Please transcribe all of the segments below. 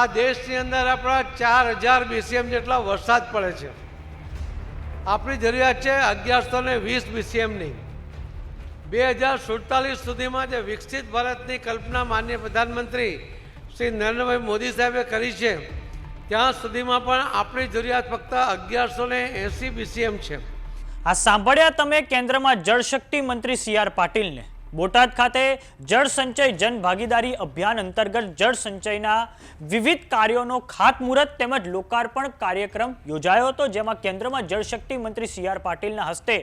આ દેશની અંદર આપણા ચાર હજાર બીસીએમ જેટલા વરસાદ પડે છે. આપણી જરૂરિયાત છે અગિયારસો ને વીસ બીસીએમની બે હજાર સુડતાલીસ સુધીમાં જે વિકસિત ભારતની કલ્પના માન્ય પ્રધાનમંત્રી શ્રી નરેન્દ્રભાઈ મોદી સાહેબે કરી છે, ત્યાં સુધીમાં પણ આપણી જરૂરિયાત ફક્ત અગિયારસો ને એંસી બીસીએમ છે. આ સાંભળ્યા તમે કેન્દ્રમાં જળશક્તિ મંત્રી સી આર પાટીલને. બોટાદ ખાતે જળ સંચય જન ભાગીદારી અભિયાન અંતર્ગત જળ સંચયના વિવિધ કાર્યોનો ખાતમુહૂર્ત તેમજ લોકાર્પણ કાર્યક્રમ યોજાયો હતો. જેમાં કેન્દ્રમાં જળશક્તિ મંત્રી સી આર પાટીલના હસ્તે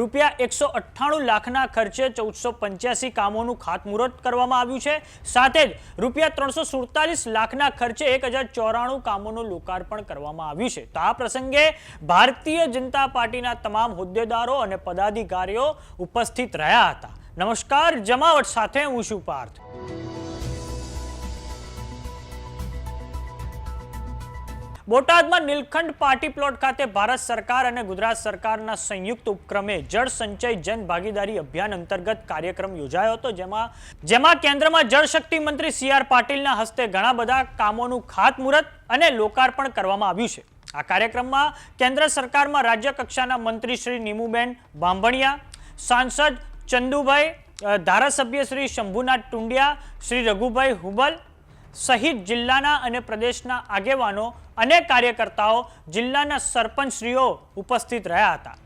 રૂપિયા એકસો અઠ્ઠાણું લાખના ખર્ચે ચૌદસો પંચ્યાસી કામોનું ખાતમુહૂર્ત કરવામાં આવ્યું છે. સાથે જ રૂપિયા ત્રણસો સુડતાલીસ લાખના ખર્ચે એક હજાર ચોરાણું કામોનું લોકાર્પણ કરવામાં આવ્યું છે. તો આ પ્રસંગે ભારતીય જનતા પાર્ટીના તમામ હોદ્દેદારો અને પદાધિકારીઓ ઉપસ્થિત રહ્યા હતા. નમસ્કાર, જમાવટ સાથે હું છું પાર્થ. બોટાદમાં નીલકંઠ પાર્ટી પ્લોટ ખાતે ભારત સરકાર અને ગુજરાત સરકારના સંયુક્ત ઉપક્રમે જળ સંચય, જન ભાગીદારી અભિયાન અંતર્ગત કાર્યક્રમ યોજાયો હતો, જેમાં જેમાં કેન્દ્રમાં જળશક્તિ મંત્રી સી આર પાટીલના હસ્તે ઘણા બધા કામોનું ખાતમુહૂર્ત અને લોકાર્પણ કરવામાં આવ્યું છે. આ કાર્યક્રમમાં કેન્દ્ર સરકારમાં રાજ્ય કક્ષાના મંત્રી શ્રી નીમુબેન બાંભણિયા, સાંસદ ચંદુભાઈ ધારાસભ્ય શ્રી શંભુનાથ ટુંડિયા, શ્રી રઘુભાઈ હુબલ સહિત જિલ્લાના અને પ્રદેશના આગેવાનો અને કાર્યકર્તાઓ જિલ્લાના સરપંચશ્રીઓ ઉપસ્થિત રહ્યા હતા.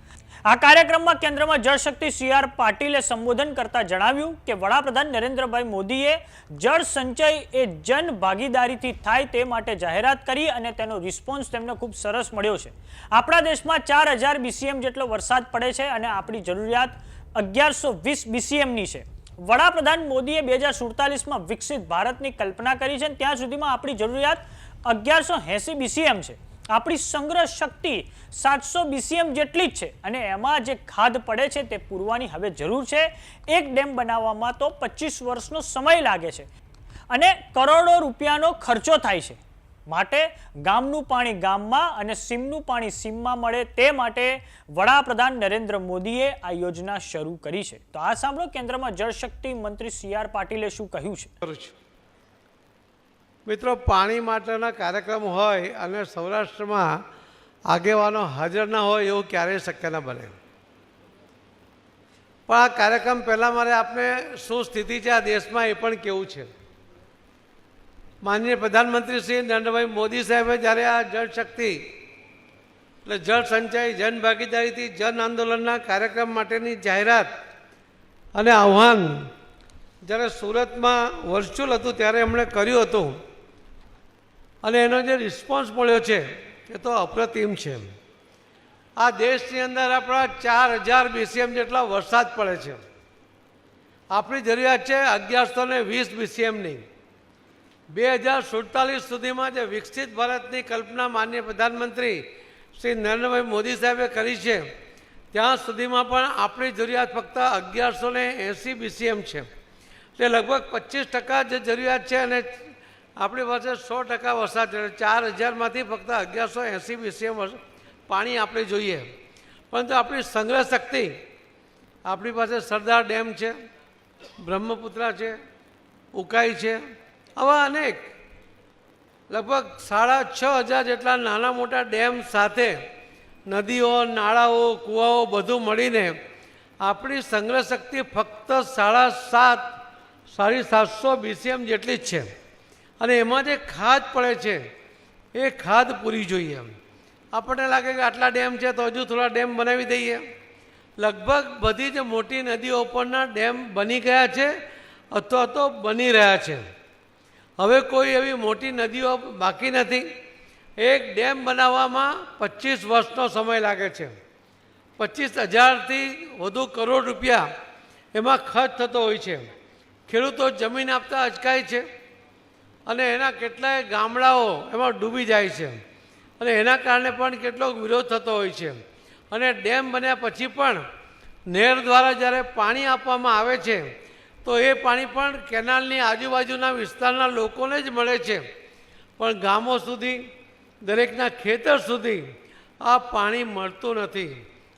આ કાર્યક્રમમાં કેન્દ્રમાં જળશક્તિ સી આર પાટીલે સંબોધન કરતા જણાવ્યું કે વડાપ્રધાન નરેન્દ્રભાઈ મોદીએ જળ સંચય એ જન ભાગીદારીથી થાય તે માટે જાહેરાત કરી અને તેનો રિસ્પોન્સ તેમને ખૂબ સરસ મળ્યો છે. આપણા દેશમાં ચાર બીસીએમ જેટલો વરસાદ પડે છે અને આપણી જરૂરિયાત અગિયારસો વીસ બીસીએમની છે. વડાપ્રધાન મોદીએ બે હજાર સુડતાલીસમાં વિકસિત ભારતની કલ્પના કરી છે ત્યાં સુધીમાં આપણી જરૂરિયાત અગિયારસો એંસી બીસીએમ છે. આપણી સંગ્રહ શક્તિ સાતસો બીસીએમ જેટલી જ છે અને એમાં જે ખાદ પડે છે તે પૂરવાની હવે જરૂર છે. એક ડેમ બનાવવામાં તો પચીસ વર્ષનો સમય લાગે છે અને કરોડો રૂપિયાનો ખર્ચો થાય છે. માટે ગામનું પાણી ગામમાં અને સીમનું પાણી સીમમાં મળે તે માટે વડાપ્રધાન નરેન્દ્ર મોદીએ આ યોજના શરૂ કરી છે. તો આ સાંભળો કેન્દ્રમાં જળશક્તિ મંત્રી સી આર પાટીલે શું કહ્યું છે? મિત્રો, પાણી માટેના કાર્યક્રમ હોય અને સૌરાષ્ટ્રમાં આગેવાનો હાજર ના હોય એવું ક્યારેય શક્ય ન બને. પણ આ કાર્યક્રમ પહેલાં મારે આપને શું સ્થિતિ છે આ દેશમાં એ પણ કેવું છે? માનનીય પ્રધાનમંત્રી શ્રી નરેન્દ્રભાઈ મોદી સાહેબે જ્યારે આ જળશક્તિ એટલે જળ સંચય, જન ભાગીદારીથી જન આંદોલનના કાર્યક્રમ માટેની જાહેરાત અને આહ્વાન જ્યારે સુરતમાં વર્ચ્યુઅલ હતું ત્યારે એમણે કર્યું હતું. અને એનો જે રિસ્પોન્સ મળ્યો છે, એ તો અપ્રતિમ છે. આ દેશની અંદર આપણા ચાર હજાર બીસીએમ જેટલા વરસાદ પડે છે. આપણી જરૂરિયાત છે અગિયારસો ને વીસ બીસીએમની બે હજાર સુડતાલીસ સુધીમાં જે વિકસિત ભારતની કલ્પના માન્ય પ્રધાનમંત્રી શ્રી નરેન્દ્રભાઈ મોદી સાહેબે કરી છે, ત્યાં સુધીમાં પણ આપણી જરૂરિયાત ફક્ત અગિયારસો ને એંસી બીસીએમ છે. એટલે લગભગ પચીસ ટકા જે જરૂરિયાત છે અને આપણી પાસે સો ટકા વરસાદ છે, ચાર હજારમાંથી ફક્ત અગિયારસો એંસી બીસીએમ પાણી આપણે જોઈએ. પરંતુ આપણી સંગ્રહ શક્તિ, આપણી પાસે સરદાર ડેમ છે, બ્રહ્મપુત્રા છે, ઉકાઈ છે આવા અનેક, લગભગ સાડા છ હજાર જેટલા નાના મોટા ડેમ સાથે નદીઓ, નાળાઓ, કૂવાઓ બધું મળીને આપણી સંગ્રહ શક્તિ ફક્ત સાડા સાત, સાડી સાતસો બીસીએમ જેટલી જ છે. અને એમાં જે ખાદ પડે છે, એ ખાદ પૂરી જોઈએ આપણને લાગે કે આટલા ડેમ છે તો હજુ થોડા ડેમ બનાવી દઈએ. લગભગ બધી જ મોટી નદીઓ પરના ડેમ બની ગયા છે અથવા તો બની રહ્યા છે. હવે કોઈ એવી મોટી નદીઓ બાકી નથી. એક ડેમ બનાવવામાં પચીસ વર્ષનો સમય લાગે છે. પચીસ હજારથી વધુ કરોડ રૂપિયા એમાં ખર્ચ થતો હોય છે. ખેડૂતો જમીન આપતા અચકાય છે અને એના કેટલાય ગામડાઓ એમાં ડૂબી જાય છે. અને એના કારણે પણ કેટલોક વિરોધ થતો હોય છે. અને ડેમ બન્યા પછી પણ નહેર દ્વારા જ્યારે પાણી આપવામાં આવે છે તો એ પાણી પણ કેનાલની આજુબાજુના વિસ્તારના લોકોને જ મળે છે. પણ ગામો સુધી, દરેકના ખેતર સુધી આ પાણી મળતું નથી.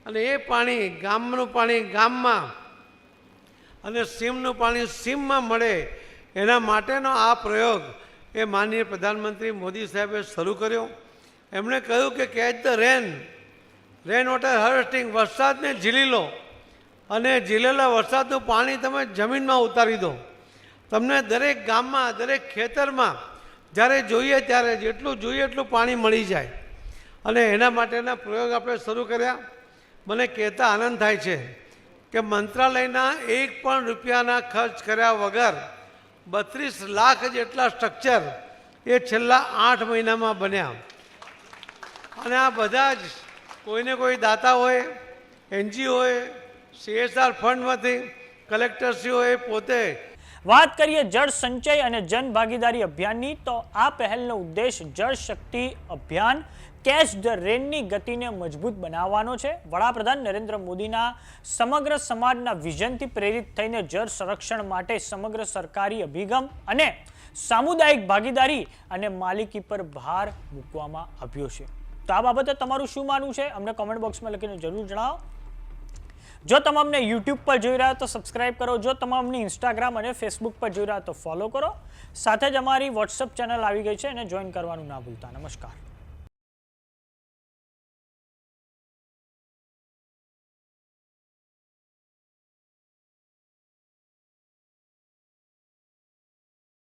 અને એ પાણી ગામનું પાણી ગામમાં અને સીમનું પાણી સીમમાં મળે એના માટેનો આ પ્રયોગ એ માનનીય પ્રધાનમંત્રી મોદી સાહેબે શરૂ કર્યો. એમણે કહ્યું કે catch the rain rain water harvesting વરસાદને ઝીલી લો. અને ઝીલેલા વરસાદનું પાણી તમે જમીનમાં ઉતારી દો. તમને દરેક ગામમાં, દરેક ખેતરમાં જ્યારે જોઈએ ત્યારે જેટલું જોઈએ એટલું પાણી મળી જાય. અને એના માટેના પ્રયોગ આપણે શરૂ કર્યા. મને કહેતા આનંદ થાય છે કે મંત્રાલયના એક પણ રૂપિયાના ખર્ચ કર્યા વગર બત્રીસ લાખ જેટલા સ્ટ્રક્ચર એ છેલ્લા આઠ મહિનામાં બન્યા. અને આ બધા જ કોઈને કોઈ દાતા હોય એનજીઓએ સીએસઆર ફંડમાંથી કલેક્ટરશ્રીઓએ પોતે વાત કરીએ જળ સંચય અને જન ભાગીદારી અભિયાનની, તો આ પહેલનો ઉદ્દેશ જળ શક્તિ અભિયાન કેચ ધ રેનની ગતિને મજબૂત બનાવવાનો છે. વડાપ્રધાન નરેન્દ્ર મોદીના સમગ્ર સમાજના વિઝનથી પ્રેરિત થઈને જળ સંરક્ષણ માટે સમગ્ર સરકારી અભિગમ અને સામુદાયિક ભાગીદારી અને માલિકી પર ભાર મૂકવામાં આવ્યો છે. તો આ બાબતે તમારું શું માનવું છે? અમને કોમેન્ટ બોક્સમાં લખીને જરૂર જણાવો. જો તમે યુટ્યુબ પર જોઈ રહ્યા તો સબસ્ક્રાઇબ કરો. જો તમે ઇન્સ્ટાગ્રામ અને ફેસબુક પર જોઈ રહ્યા તો ફોલો કરો. સાથે જ અમારી વોટ્સઅપ ચેનલ આવી ગઈ છે, એને જોઈન કરવાનું ના ભૂલતા. નમસ્કાર.